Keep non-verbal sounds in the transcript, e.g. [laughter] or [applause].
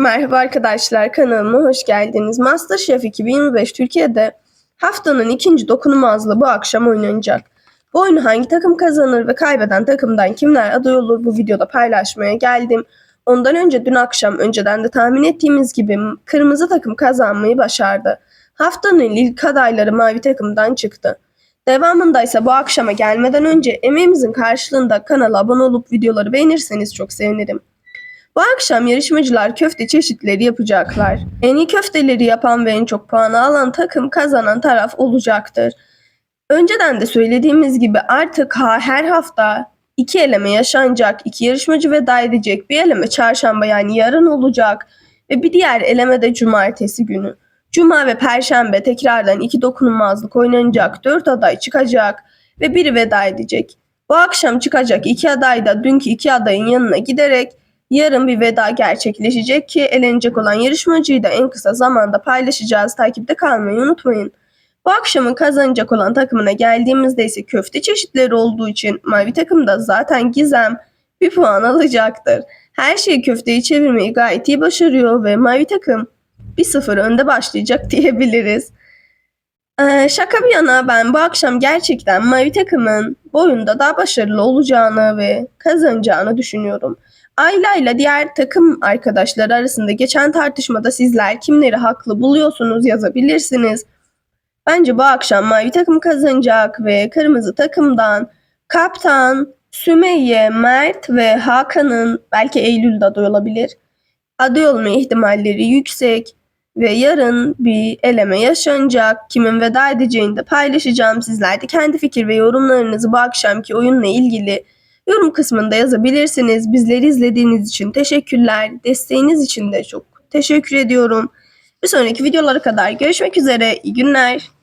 Merhaba arkadaşlar kanalıma hoş geldiniz. Masterchef 2025 Türkiye'de haftanın ikinci dokunulmazlığı bu akşam oynanacak. Bu oyunu hangi takım kazanır ve kaybeden takımdan kimler aday olur bu videoda paylaşmaya geldim. Ondan önce dün akşam önceden de tahmin ettiğimiz gibi kırmızı takım kazanmayı başardı. Haftanın ilk adayları mavi takımdan çıktı. Devamında ise bu akşama gelmeden önce emeğimizin karşılığında kanala abone olup videoları beğenirseniz çok sevinirim. Bu akşam yarışmacılar köfte çeşitleri yapacaklar. En iyi köfteleri yapan ve en çok puanı alan takım kazanan taraf olacaktır. Önceden de söylediğimiz gibi artık ha, her hafta iki eleme yaşanacak, iki yarışmacı veda edecek. Bir eleme çarşamba yani yarın olacak ve bir diğer eleme de cumartesi günü. Cuma ve perşembe tekrardan iki dokunulmazlık oynanacak, dört aday çıkacak ve biri veda edecek. Bu akşam çıkacak iki aday da dünkü iki adayın yanına giderek Yarın bir veda gerçekleşecek ki elenecek olan yarışmacıyı da en kısa zamanda paylaşacağız. Takipte kalmayı unutmayın. Bu akşamın kazanacak olan takımına geldiğimizde ise köfte çeşitleri olduğu için mavi takımda zaten Gizem bir puan alacaktır. Her şeyi köfteye çevirmeyi gayet iyi başarıyor ve mavi takım 1-0 önde başlayacak [laughs] diyebiliriz. Ee, şaka bir yana ben bu akşam gerçekten mavi takımın bu oyunda daha başarılı olacağını ve kazanacağını düşünüyorum. Ayla ile diğer takım arkadaşları arasında geçen tartışmada sizler kimleri haklı buluyorsunuz yazabilirsiniz. Bence bu akşam mavi takım kazanacak ve kırmızı takımdan kaptan Sümeyye, Mert ve Hakan'ın belki Eylül'de aday olabilir. Aday olma ihtimalleri yüksek ve yarın bir eleme yaşanacak. Kimin veda edeceğini de paylaşacağım. Sizler de kendi fikir ve yorumlarınızı bu akşamki oyunla ilgili yorum kısmında yazabilirsiniz. Bizleri izlediğiniz için teşekkürler. Desteğiniz için de çok teşekkür ediyorum. Bir sonraki videolara kadar görüşmek üzere. İyi günler.